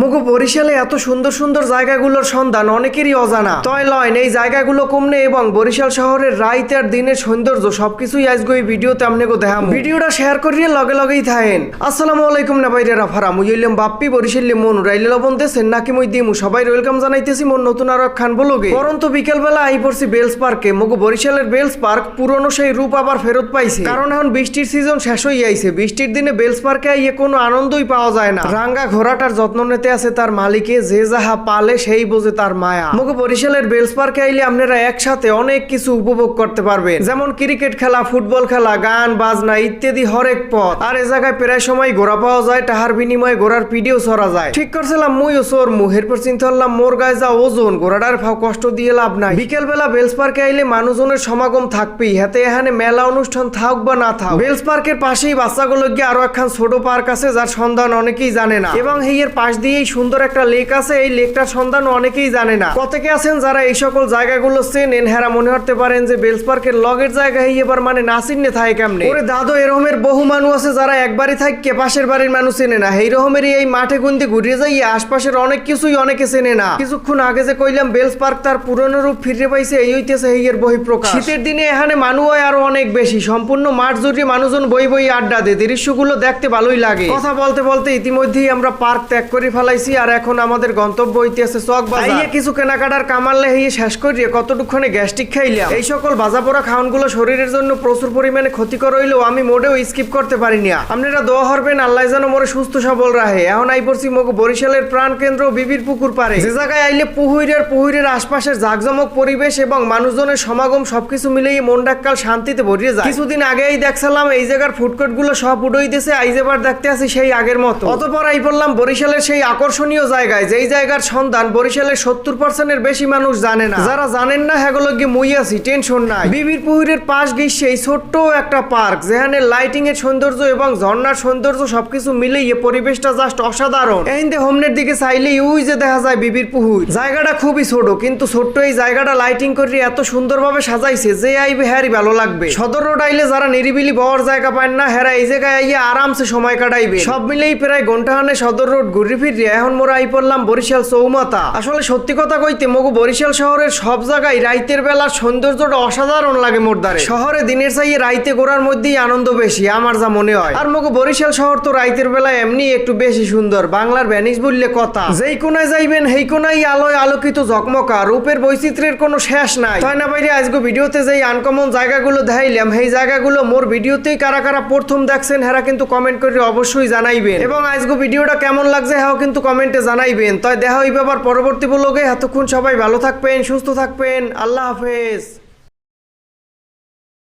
মুগো বরিশালে এত সুন্দর সুন্দর জায়গাগুলোর সন্ধান অনেকেরই অজানা। তয় লয়ন এই জায়গাগুলো কমনে এবং বরিশাল শহরের রাইত আর দিনের সৌন্দর্য সবকিছুই আজকে এই ভিডিওতে আপনাকে দেখাম ভিডিওটা শেয়ার করিয়ে লগে লগেই থাকেন। আসসালামু আলাইকুম না বাইরে রাফারা, মুই হইলাম বাপ্পি, বরিশালে মন। রাইলে লবণ দেশেন নাকি মই দিমু? সবাই ওয়েলকাম জানাইতেছি মোর নতুন আর খান বলগে। পরন্ত বিকেলবেলা আই পড়ছি বেলস পার্কে। মুগু বরিশালের বেলস পার্ক পুরনো সেই রূপ আবার ফেরত পাইছে। কারণ এখন বৃষ্টির সিজন শেষ আইছে বৃষ্টির দিনে বেলস পার্কে আইয়ে কোনো আনন্দই পাওয়া যায় না। রাঙ্গা ঘোড়াটার যত্ন নিতে আছে তার মালিকে, যে যাহা পালে সেই বোঝে তার মায়া। মুখে বরিশালের বেলস পার্কে আইলে আপনারা একসাথে অনেক কিছু উপভোগ করতে পারবেন। যেমন ক্রিকেট খেলা, ফুটবল খেলা, গান, বাজনা ইত্যাদি হরেক পথ। আর এ জায়গায় প্রায় সময় ঘোরা পাওয়া যায়, তাহার বিনিময়ে ঘোড়ার পিডিও সরা যায়। ঠিক করছিলাম মুই ও সোর মু। এরপর চিন্তা করলাম, মোর গায়ে যা ওজন, ঘোড়াটার ফাও কষ্ট দিয়ে লাভ নাই। বিকেল বেলা বেলস পার্কে আইলে মানুষজনের সমাগম থাকবেই। হাতে এখানে মেলা অনুষ্ঠান থাক বা না থাক। বেলস পার্কের পাশেই বাচ্চাগুলো গিয়ে আরও একখান ছোট পার্ক আছে, যার সন্ধান অনেকেই জানে না। এবং এই পাশ পাশ দিয়েই সুন্দর একটা লেক আছে, এই লেকটার সন্ধান অনেকেই জানে না। কতকে আছেন যারা এই সকল জায়গাগুলো চেনেন? হেরা মনে করতে পারেন যে বেলস পার্কের লগের জায়গায় এবার মানে না চিনতে থাকে কেমনে? ওরে দাদু এরকমের বহু মানুষ আছে যারা একবারই থাকে পাশের বাড়ির মানুষ চেনে না। এই রকমেরই এই মাঠে গুন্দি ঘুরিয়ে যাই আশপাশের অনেক কিছুই অনেকে চেনে না। কিছুক্ষণ আগে যে কইলাম বেলস পার্ক তার পুরনো রূপ ফিরে পাইছে, এই হইতেছে এই এর বহিঃপ্রকাশ। শীতের দিনে এখানে মানুষ হয় আরও অনেক বেশি। সম্পূর্ণ মাঠ জুড়ে মানুষজন বই বই আড্ডা দেয়। দৃশ্যগুলো দেখতে ভালোই লাগে। কথা বলতে বলতে ইতিমধ্যেই আমরা পার্ক ত্যাগ করে ফেলাইছি আর এখন আমাদের গন্তব্য হইতেছে চক বাজার কিছু কেনাকাটার কামালে হইয়ে শেষ করিয়ে কতটুকখানে গ্যাস্ট্রিক খাইলাম। এই সকল ভাজা পোড়া খাওয়ানগুলো শরীরের জন্য প্রচুর পরিমাণে ক্ষতিকর হইলেও আমি মোটেও স্কিপ করতে পারি না। আপনারা দোয়া হরবেন আল্লাহ যেন মোরে সুস্থ সবল রাহে এখন আই পড়ছি মগ বরিশালের প্রাণ কেন্দ্র বিবির পুকুর পারে যে জায়গায় আইলে পুহুইরের পুহুইরের আশপাশের জাকজমক পরিবেশ এবং মানুষজনের সমাগম সবকিছু মিলিয়ে মন ডাক্কাল শান্তিতে ভরিয়ে যায়। কিছুদিন আগেই দেখছিলাম এই জায়গার ফুডকোর্টগুলো সব উড়ই দিছে আইজেবার দেখতে আসি সেই আগের মতো। অতপর আই পড়লাম বরিশালের সেই আকর্ষণীয় জায়গায়, যেই জায়গার সন্ধান বরিশালের সত্তর পার্সেন্টের বেশি মানুষ জানে না। যারা জানেন না হেগুলো গিয়ে মুই আছি, টেনশন নাই। বিবির পুকুরের পাশ এই ছোট্ট একটা পার্ক, যেখানে লাইটিং এর সৌন্দর্য এবং ঝর্ণার সৌন্দর্য সবকিছু মিলে মিলিয়ে পরিবেশটা জাস্ট অসাধারণ। এই হোমনের দিকে চাইলে ওই যে দেখা যায় বিবির পুহুর জায়গাটা খুবই ছোট, কিন্তু ছোট্ট এই জায়গাটা লাইটিং করে এত সুন্দরভাবে সাজাইছে যে আইবে হ্যারি ভালো লাগবে। সদর রোড আইলে যারা নিরিবিলি বওয়ার জায়গা পায় না, হেরা এই জায়গায় আইয়ে আরামসে সময় কাটাইবে। সব মিলেই প্রায় ঘন্টাখানে সদর রোড ঘুরি ফিরিয়ে এখন মোরা আই পড়লাম বরিশাল চৌমাতা আসলে সত্যি কথা কইতে, মগু বরিশাল শহরের সব জায়গায় রাইতের বেলার সৌন্দর্যটা অসাধারণ লাগে মোরদারে শহরে দিনের চাইয়ে রাইতে ঘোরার মধ্যেই আনন্দ বেশি, আমার যা মনে হয়। আর মগু বরিশাল শহর তো রাইতের বেলায় এমনি একটু বেশি সুন্দর, বাংলার ভ্যানিস বললে কথা। যেই কোনায় যাইবেন, সেই কোনায় আলোয় আলোকিত ঝকমকা, রূপের বৈচিত্র্যের কোনো শেষ নাই। তাই না বাইরে আজকে ভিডিওতে যেই আনকমন জায়গাগুলো দেখাইলাম, সেই জায়গাগুলো মোর ভিডিওতেই কারা কারা প্রথম দেখছেন, হেরা কিন্তু কমেন্ট করে অবশ্যই জানাইবেন। এবং আজকে ভিডিওটা কেমন লাগছে হ্যাঁ কিন্তু কমেন্টে জানাইবেন। তাই দেখা হইবে আবার পরবর্তী ব্লগে। এতক্ষণ সবাই ভালো থাকবেন, সুস্থ থাকবেন। আল্লাহ হাফেজ।